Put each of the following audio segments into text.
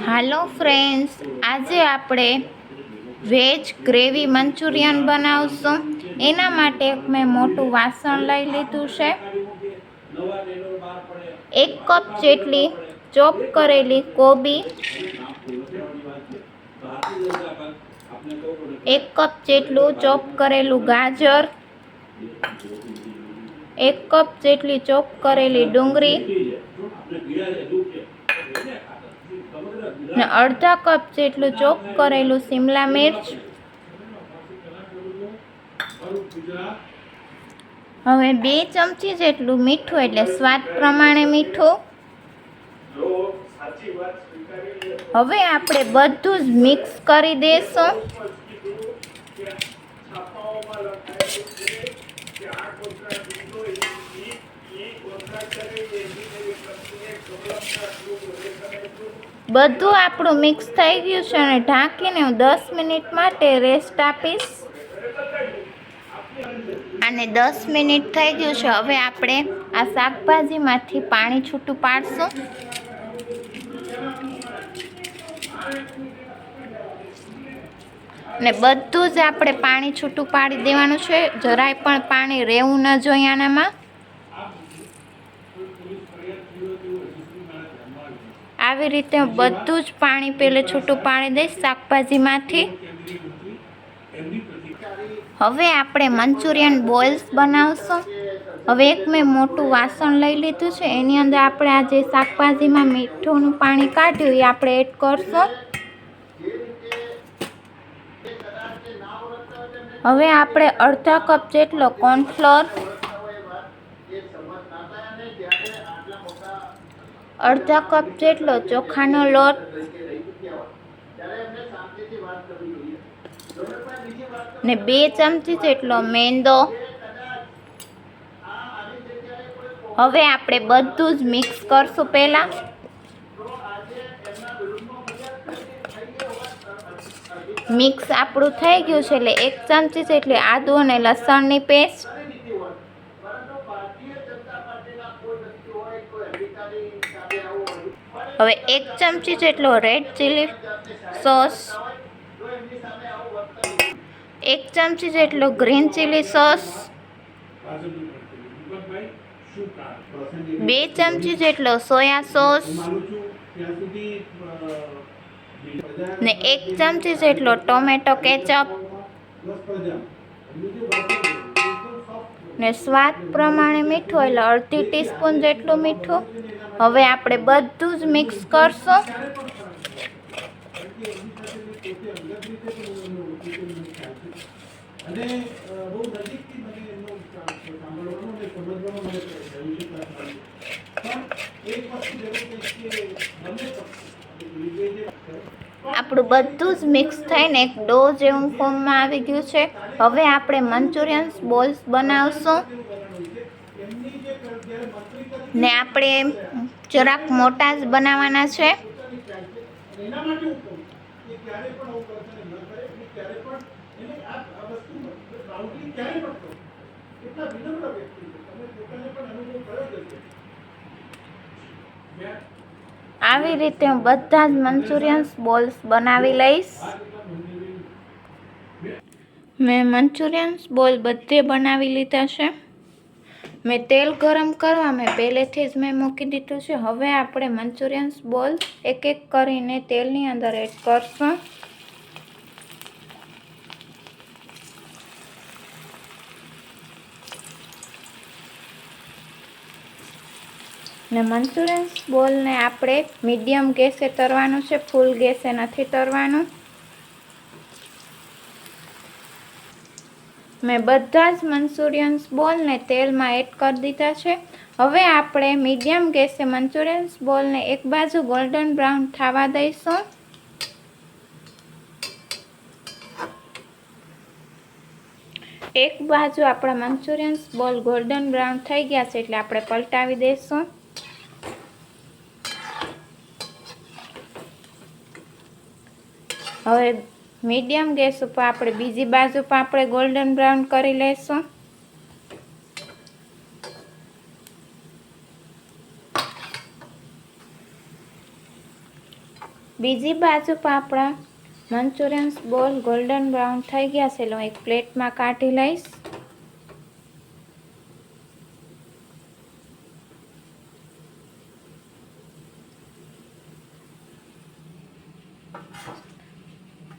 હાલો friends, આજે આપણે veg gravy Manchurian બનાવશું. એના માટે મેં મોટું વાસણ લઈ લીધું છે. એક કપ જેટલી ચોપ કરેલી કોબી, એક કપ જેટલું ચોપ કરેલું ગાજર, એક કપ જેટલી ચોપ કરેલી ડુંગળી ને અડધા કપ જેટલું ચોપ કરેલું શિમલા મિર્ચ. હવે બે ચમચી જેટલું મીઠું, એટલે સ્વાદ પ્રમાણે મીઠું. હવે આપણે બધું જ મિક્સ કરી દઈશું બધું આપણું મિક્સ થઈ ગયું છે અને ઢાંકીને હું દસ મિનિટ માટે રેસ્ટ આપીશ. અને દસ મિનિટ થઈ ગયું છે, હવે આપણે આ શાકભાજીમાંથી પાણી છૂટું પાડશું. ને બધું જ આપણે પાણી છૂટું પાડી દેવાનું છે, જરાય પણ પાણી રહેવું ન જોઈએ આનામાં. આવી રીતે બધું જ પાણી પહેલે છૂટું પાણી દઈશ શાકભાજીમાંથી. હવે આપણે મંચુરિયન બોઇલ્સ બનાવશું. હવે એક મેં મોટું વાસણ લઈ લીધું છે. એની અંદર આપણે આ જે શાકભાજીમાં મીઠુંનું પાણી કાઢ્યું, એ આપણે એડ કરશું. હવે આપણે અડધા કપ જેટલો કોર્નફ્લોર. અડધા કપ જેટલો ચોખાનો લોટ. ને બે ચમચી જેટલો મેંદો. હવે આપણે બધું જ મિક્સ કરશું પહેલાં. મિક્સ આપણું થઈ ગયું છે એટલે એક ચમચી જેટલી આદુ અને લસણની પેસ્ટ. હવે એક ચમચી જેટલો રેડ ચીલી સોસ એક ચમચી જેટલો ગ્રીન ચીલી સોસ બે ચમચી જેટલો સોયા સોસ ને એક ચમચી જેટલો ટોમેટો કેચઅપ ને સ્વાદ પ્રમાણે મીઠું એટલે અડધી ટીસ્પૂન જેટલું મીઠું. હવે આપણે બધું જ મિક્સ કરશું. એક વસ્તુ જરૂર છે કે આપણું બધું જ મિક્સ થઈને એક ડો જેવું ફોર્મમાં આવી ગયું છે. હવે આપણે મંચુરિયન્સ બોલ્સ બનાવશું. ને આપણે જરાક મોટા જ બનાવવાના છે. એના આવું રીતે હું બધા જ મંચુરિયન્સ બોલ્સ બનાવી લઈશ. મેં મંચુરિયન્સ બોલ બધે બનાવી લીધા છે. મેં તેલ ગરમ કરવા મેં પહેલેથી જ મેં મૂકી દીધું છે. હવે આપણે મંચુરિયન્સ બોલ એક એક કરીને તેલની અંદર એડ કરશું. ને મંચુરિયન્સ બોલને આપણે મીડિયમ ગેસે તરવાનું છે, ફૂલ ગેસે નથી તરવાનું. મેં બધા જ મંચુરિયન્સ બોલને તેલમાં એડ કરી દીધા છે. હવે આપણે મીડિયમ ગેસે મંચુરિયન્સ બોલને એક બાજુ ગોલ્ડન બ્રાઉન થવા દઈશું. એક બાજુ આપણા મંચુરિયન્સ બોલ ગોલ્ડન બ્રાઉન થઈ ગયા છે એટલે આપણે પલટાવી દઈશું. હવે મીડિયમ ગેસ ઉપર આપણે બીજી બાજુ પણ આપણે ગોલ્ડન બ્રાઉન કરી લઈશું બીજી બાજુ પણ આપણા મંચુરિયન્સ બોલ ગોલ્ડન બ્રાઉન થઈ ગયા છે, એટલે હું એક પ્લેટમાં કાઢી લઈશ.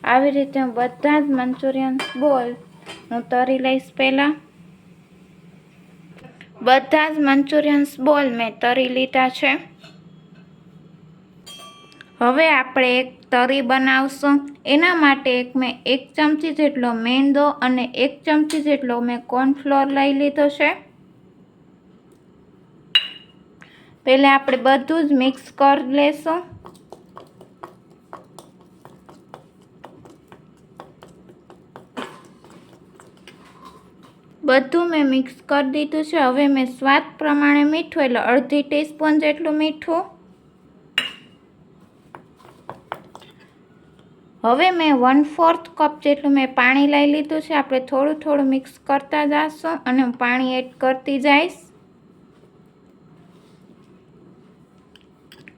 આવી રીતે હું બધા જ મંચુરિયન બોલ હું તરી લઈશ પહેલાં. બધા જ મંચુરિયન્સ બોલ મેં તરી લીધા છે. હવે આપણે એક તરી બનાવશું. એના માટે એક મેં એક ચમચી જેટલો મેંદો અને એક ચમચી જેટલો મેં કોર્નફ્લોર લઈ લીધો છે. પહેલાં આપણે બધું જ મિક્સ કરી લેશું. બધું મેં મિક્સ કરી દીધું છે. હવે મેં સ્વાદ પ્રમાણે મીઠું, એટલે અડધી ટીસ્પૂન જેટલું મીઠું. હવે મેં વન ફોર્થ કપ જેટલું મેં પાણી લઈ લીધું છે. આપણે થોડું થોડું મિક્સ કરતા જઈશું અને હું પાણી એડ કરતી જઈશ.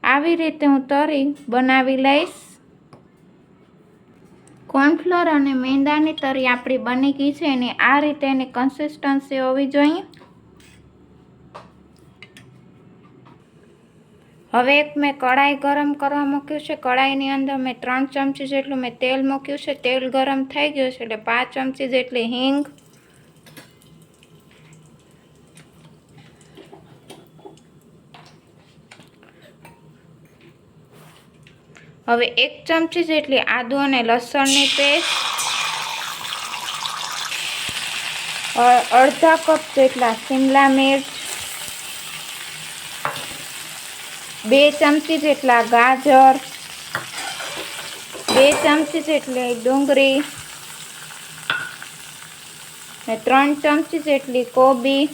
આવી રીતે હું તરી બનાવી લઈશ. કોર્નફ્લોર અને મેંદાની તરી આપણી બની ગઈ છે એની આ રીતે એની કન્સિસ્ટન્સી હોવી જોઈએ. હવે એક મેં કડાઈ ગરમ કરવા મૂક્યું છે. કડાઈની અંદર મેં ત્રણ ચમચી જેટલું મેં તેલ મૂક્યું છે. તેલ ગરમ થઈ ગયું છે એટલે પાંચ ચમચી જેટલી હિંગ હવે એક ચમચી જેટલી આદુ અને લસણની પેસ્ટ. અડધા કપ જેટલા શિમલા મિર્ચ. બે ચમચી જેટલા ગાજર. બે ચમચી જેટલી ડુંગળી. ને ત્રણ ચમચી જેટલી કોબી.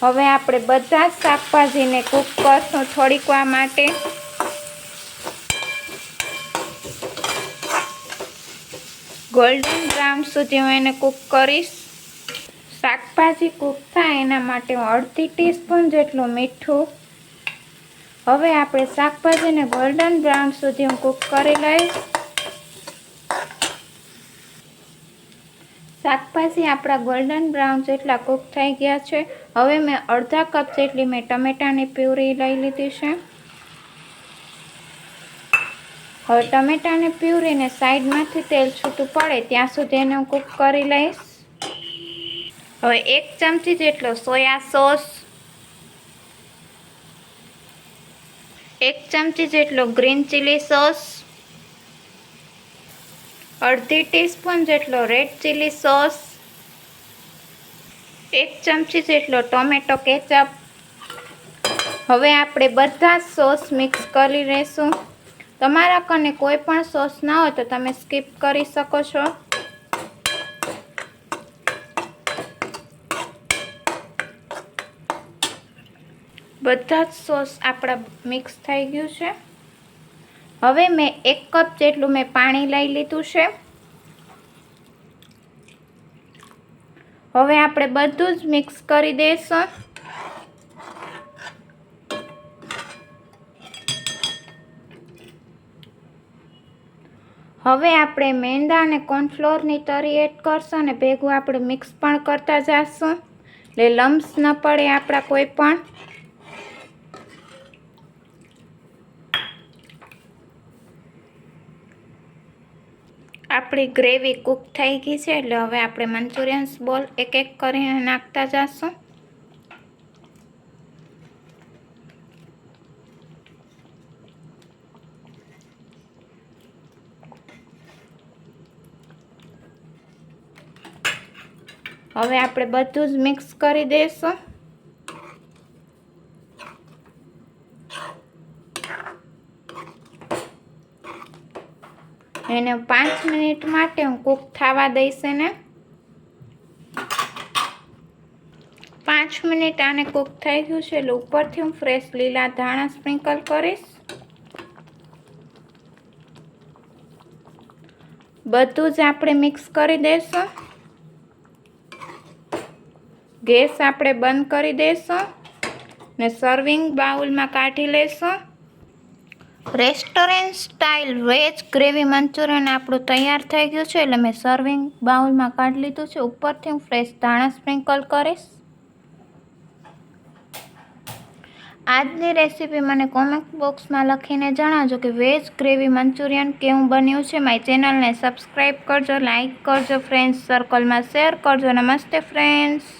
હવે આપણે બધા જ શાકભાજીને કૂક કરશું થોડીક વાર માટે. ગોલ્ડન બ્રાઉન સુધી હું એને કૂક કરીશ. શાકભાજી કૂક થાય એના માટે હું અડધી ટીસ્પૂન જેટલું મીઠું. હવે આપણે શાકભાજીને ગોલ્ડન બ્રાઉન સુધી હું કૂક કરી લઈશ. શાકભાજી આપણા ગોલ્ડન બ્રાઉન જેટલા કૂક થઈ ગયા છે. હવે મેં અડધા કપ જેટલી મેં ટમેટાની પ્યુરી લઈ લીધી છે. હવે ટમેટાને પ્યુરીને સાઈડમાંથી તેલ છૂટું પડે ત્યાં સુધી એને હું કૂક કરી લઈશ. હવે એક ચમચી જેટલો સોયા સોસ, એક ચમચી જેટલો ગ્રીન ચીલી સોસ, અડધી ટીસ્પૂન જેટલો રેડ ચીલી સોસ, એક ચમચી જેટલો ટોમેટો કેચઅપ. હવે આપણે બધા સોસ મિક્સ કરી લઈશું તમારા કને કોઈ પણ સોસ ના હોય તો તમે સ્કીપ કરી શકો છો. બધા જ સોસ આપણા મિક્સ થઈ ગયું છે. હવે મેં એક કપ જેટલું મેં પાણી લઈ લીધું છે. હવે આપણે બધું જ મિક્સ કરી દઈશું. હવે આપણે મેંદા અને કોર્નફ્લોરની તરી એડ કરશું અને ભેગું આપણે મિક્સ પણ કરતા જઈશું એટલે લમ્સ ન પડે આપણા કોઈ પણ. આપણી ગ્રેવી કૂક થઈ ગઈ છે, એટલે હવે આપણે મંચુરિયન્સ બોલ એક એક કરીને નાખતા જઈશું હવે આપણે બધું જ મિક્સ કરી દઈશું. એને પાંચ મિનિટ માટે હું કૂક થવા દઈશ એને. પાંચ મિનિટ આને કૂક થઈ ગયું છે એટલે ઉપરથી હું ફ્રેશ લીલા ધાણા સ્પ્રિંકલ કરીશ. બધું જ આપણે મિક્સ કરી દઈશું. ગેસ આપણે બંધ કરી દઈશું ને સર્વિંગ બાઉલમાં કાઢી લઈશું restaurant style veg gravy Manchurian આપણું તૈયાર થઈ ગયું છે એટલે મેં સર્વિંગ બાઉલમાં કાઢી લીધું છે. ઉપરથી હું ફ્રેશ ધાણા સ્પ્રિંકલ કરીશ. આજની રેસીપી મને કોમેન્ટ બોક્સમાં લખીને જણાવજો કે વેજ ગ્રેવી મંચુરિયન કેવું બન્યું છે. મારી ચેનલને સબસ્ક્રાઈબ કરજો લાઈક કરજો ફ્રેન્ડ્સ સર્કલમાં શેર કરજો. નમસ્તે ફ્રેન્ડ્સ